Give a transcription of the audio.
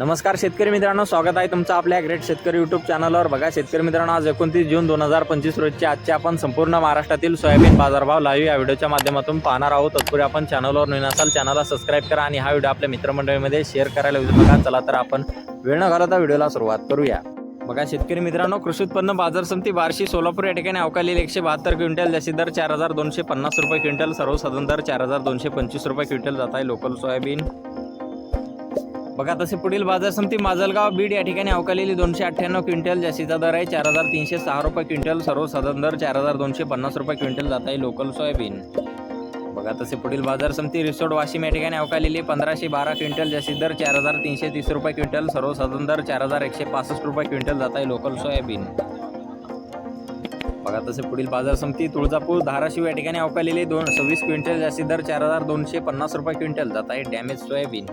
नमस्कार शेतकरी मित्रांनो स्वागत आहे तुमचं आपल्या ग्रेट शेतकरी युट्यूब चॅनलवर बघा शेतकरी मित्रांनो आज एकोणतीस जून दोन हजार पंचवीस रोजचे आजचे आपण संपूर्ण महाराष्ट्रातील सोयाबीन बाजारभाव लाईव्ह या व्हिडिओच्या माध्यमातून पाहणार आहोत. तत्पूर्वी आपण चॅनलवर नवीन असाल चॅनलला सबस्क्राईब करा आणि हा व्हिडिओ आपल्या मित्रमंडळीमध्ये शेअर करायला विसरू नका. चला तर आपण वेळ न घालवता व्हिडिओला सुरुवात करूया. बघा शेतकरी मित्रांनो कृषी उत्पन्न बाजार समिती बार्शी सोलापूर या ठिकाणी अवकालेली एकशे बहात्तर क्विंटल जास्ती दर चार हजार दोनशे पन्नास रुपये क्विंटल सर्वसाधारण दर चार हजार दोनशे पंचवीस रुपये क्विंटल जात आहे. लोकल सोयाबीन बघा तसे पुढील बाजार समिती माजलगाव बीड या ठिकाणी अवकालेली दोनशे अठ्ठ्याण्णव क्विंटल जास्तीचा दर आहे चार हजार तीनशे सहा रुपये क्विंटल सर्वसाधारण दर चार हजार दोनशे पन्नास रुपये क्विंटल जात आहे लोकल सोयाबीन. बघा तसे पुढील बाजार समिती रिसोड वाशिम या ठिकाणी अवकालेली पंधराशे बारा क्विंटल जास्तीत दर चार हजार तीनशे तीस रुपये क्विंटल सर्वसाधारण दर चार हजार एकशे पासष्ट रुपये क्विंटल जात आहे लोकल सोयाबीन. बघा तसे पुढील बाजार समिती तुळजापूर धाराशिव या ठिकाणी अवकालेली दोन सव्वीस क्विंटल जास्तीत दर चार हजार दोनशे पन्नास रुपये क्विंटल जात आहे डॅमेज सोयाबीन.